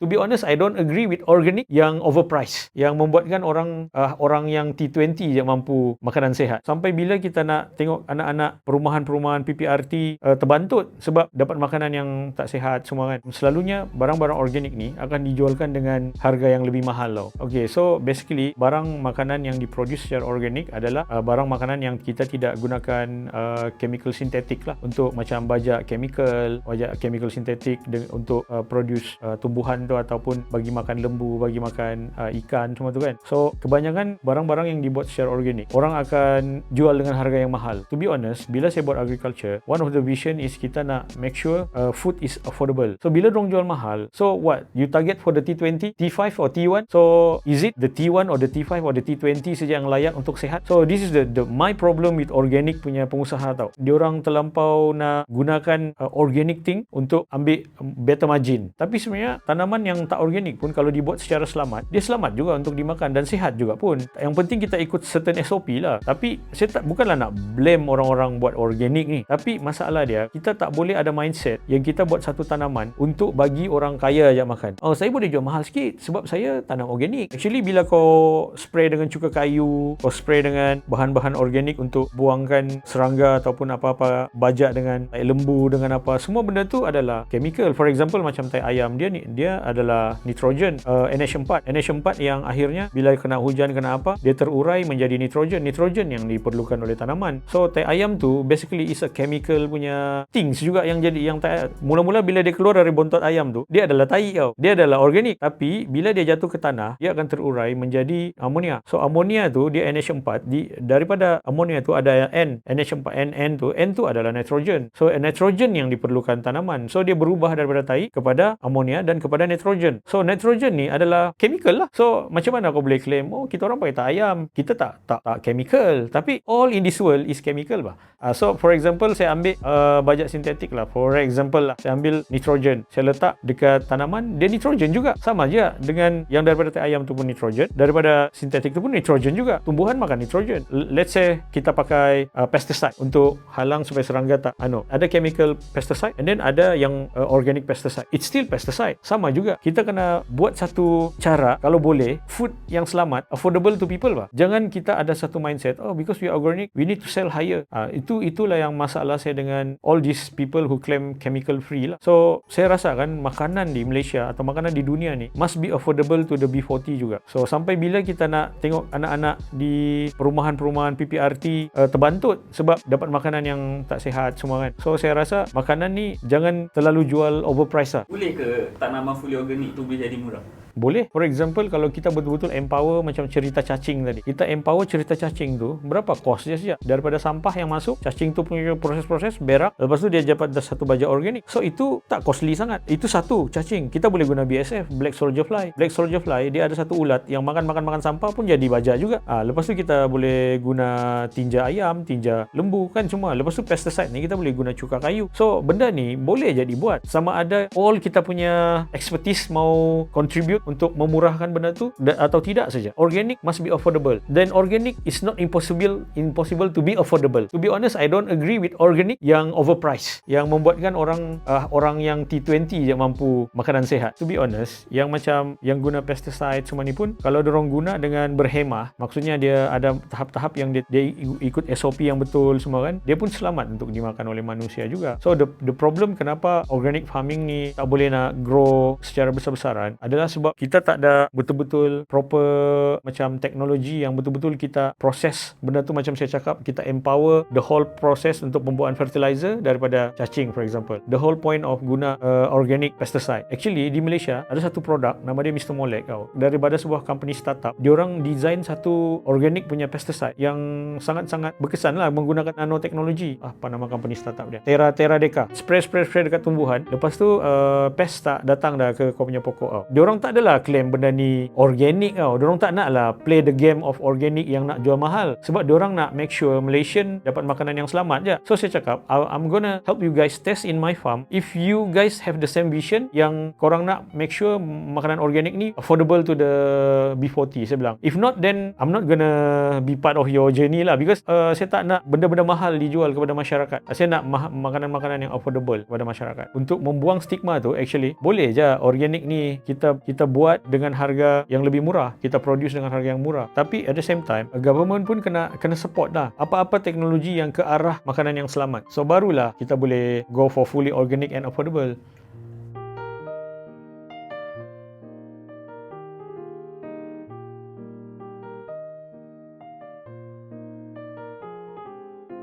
To be honest, I don't agree with organic yang overpriced. Yang membuatkan orang uh, orang yang T20 je mampu makanan sehat. Sampai bila kita nak tengok anak-anak perumahan-perumahan PPRT uh, terbantut sebab dapat makanan yang tak sehat semua kan. Selalunya barang-barang organik ni akan dijualkan dengan harga yang lebih mahal tau. Okay, so basically barang makanan yang diproduce secara organik adalah uh, barang makanan yang kita tidak gunakan uh, chemical sintetik lah untuk macam bajak chemical, bajak chemical sintetik untuk uh, produce uh, tumbuhan tu ataupun bagi makan lembu, bagi makan uh, ikan semua tu kan. So kebanyakan barang-barang yang dibuat secara organik orang akan jual dengan harga yang mahal. To be honest, bila saya buat agriculture, one of the vision is kita nak make sure uh, food is affordable. So bila dong jual mahal, so what? You target for the T20, T5 or T1? So is it the T1 or the T5 or the T20 saja yang layak untuk sehat? So this is the the my problem with organic punya pengusaha tau. Diorang terlampau nak gunakan uh, organic thing untuk ambil um, better margin. Tapi sebenarnya tanaman yang tak organik pun kalau dibuat secara selamat, dia selamat juga untuk dimakan dan sihat juga pun. Yang penting kita ikut certain SOP lah. Tapi saya tak bukanlah nak blame orang-orang buat organik ni. Tapi masalah dia, kita tak boleh ada mindset yang kita buat satu tanaman untuk bagi orang kaya aja makan. Oh, saya boleh jual mahal sikit sebab saya tanam organik. Actually bila kau spray dengan cuka kayu, kau spray dengan bahan-bahan organik untuk buangkan serangga ataupun apa-apa bajak dengan lembu dengan apa, semua benda tu adalah chemical. For example macam tai ayam dia ni dia adalah nitrogen uh, NH4. NH4 yang akhirnya bila kena hujan kena apa, dia terurai menjadi nitrogen. Nitrogen yang diperlukan oleh tanaman. So tai ayam tu basically is a chemical punya things juga yang jadi yang tai mula-mula bila dia keluar dari bontot ayam tu, dia adalah tai tau. Dia adalah organik. Tapi bila dia jatuh ke tanah, dia akan terurai menjadi amonia. So amonia tu dia NH4 di daripada amonia tu ada N, NH4 NN tu, N tu adalah nitrogen. So nitrogen yang diperlukan tanaman. So dia berubah daripada tai kepada amonia dan kepada nitrogen. So nitrogen ni adalah chemical lah. So macam mana kau boleh claim, oh kita orang pakai tai ayam, kita tak tak tak chemical. Tapi all in this world is chemical bah. Uh, so for example saya ambil uh, bajak sintetik lah. For example lah, saya ambil nitrogen. Saya letak dekat tanaman, dia nitrogen juga. Sama je dengan yang daripada tai ayam tu pun nitrogen, daripada sintetik tu pun nitrogen juga. Tumbuhan makan nitrogen. Let's say kita pakai uh, pesticide untuk halang supaya serangga tak anu. Ada chemical pesticide and then ada yang uh, organic pesticide. It's still pesticide. Sama juga. Kita kena buat satu cara kalau boleh food yang selamat affordable to people bah. Jangan kita ada satu mindset, oh because we are organic, we need to sell higher. Uh, itu itulah yang masalah saya dengan all these people who claim chemical free lah. So saya rasa kan makanan di Malaysia atau makanan di dunia ni must be affordable to the B40 juga. So sampai bila kita nak tengok anak-anak di perumahan-perumahan PPRT uh, terbantut sebab dapat makanan yang tak sihat semua kan. So saya rasa makanan ni jangan terlalu jual overpriced lah. Boleh ke tanaman fully organic tu boleh jadi murah? Boleh. For example, kalau kita betul-betul empower macam cerita cacing tadi. Kita empower cerita cacing tu, berapa kos dia saja? Daripada sampah yang masuk, cacing tu punya proses-proses, berak. Lepas tu dia dapat satu baja organik. So, itu tak costly sangat. Itu satu, cacing. Kita boleh guna BSF, Black Soldier Fly. Black Soldier Fly, dia ada satu ulat yang makan-makan-makan sampah pun jadi baja juga. Ah, lepas tu kita boleh guna tinja ayam, tinja lembu kan semua. Lepas tu pesticide ni kita boleh guna cuka kayu. So, benda ni boleh jadi buat. Sama ada all kita punya expertise mau contribute untuk memurahkan benda tu atau tidak saja. Organic must be affordable. Then organic is not impossible impossible to be affordable. To be honest, I don't agree with organic yang overpriced, yang membuatkan orang uh, orang yang T20 je mampu makanan sehat. To be honest, yang macam yang guna pesticide semua ni pun kalau dorong guna dengan berhemah, maksudnya dia ada tahap-tahap yang dia, dia ikut SOP yang betul semua kan, dia pun selamat untuk dimakan oleh manusia juga. So the the problem kenapa organic farming ni tak boleh nak grow secara besar-besaran adalah sebab kita tak ada betul-betul proper macam teknologi yang betul-betul kita proses. Benda tu macam saya cakap kita empower the whole process untuk pembuatan fertilizer daripada cacing for example. The whole point of guna uh, organic pesticide. Actually di Malaysia ada satu produk nama dia Mr. Molek tau. Daripada sebuah company startup diorang design satu organic punya pesticide yang sangat-sangat berkesan lah menggunakan nanoteknologi ah, apa nama company startup dia? Terra Terra Deca. Spray spray spray dekat tumbuhan. Lepas tu uh, pest tak datang dah ke kau punya pokok tau. Diorang tak ada katalah claim benda ni organic tau. Diorang tak nak lah play the game of organic yang nak jual mahal. Sebab diorang nak make sure Malaysian dapat makanan yang selamat je. So saya cakap, I'm gonna help you guys test in my farm. If you guys have the same vision yang korang nak make sure makanan organic ni affordable to the B40 saya bilang. If not then I'm not gonna be part of your journey lah because uh, saya tak nak benda-benda mahal dijual kepada masyarakat. Saya nak ma- makanan-makanan yang affordable kepada masyarakat. Untuk membuang stigma tu actually boleh je organic ni kita kita buat dengan harga yang lebih murah. Kita produce dengan harga yang murah. Tapi at the same time government pun kena kena support lah apa-apa teknologi yang ke arah makanan yang selamat. So barulah kita boleh go for fully organic and affordable.